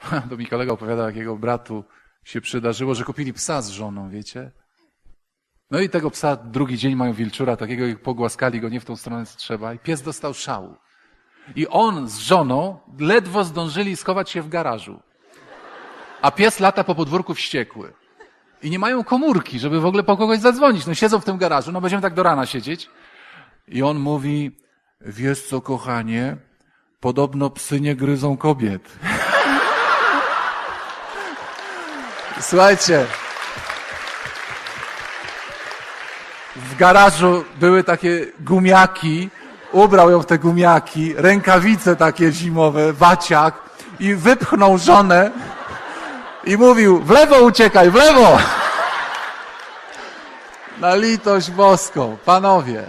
To mi kolega opowiadał, jak jego bratu się przydarzyło, że kupili psa z żoną, wiecie? No i tego psa drugi dzień mają wilczura, takiego jak pogłaskali go nie w tą stronę, co trzeba. I pies dostał szału. I on z żoną ledwo zdążyli schować się w garażu. A pies lata po podwórku wściekły. I nie mają komórki, żeby w ogóle po kogoś zadzwonić. No siedzą w tym garażu, no będziemy tak do rana siedzieć. I on mówi, wiesz co kochanie, podobno psy nie gryzą kobiet. Słuchajcie. W garażu były takie gumiaki, ubrał ją w te gumiaki, rękawice takie zimowe, waciak i wypchnął żonę i mówił, w lewo uciekaj, w lewo! Na litość boską, panowie.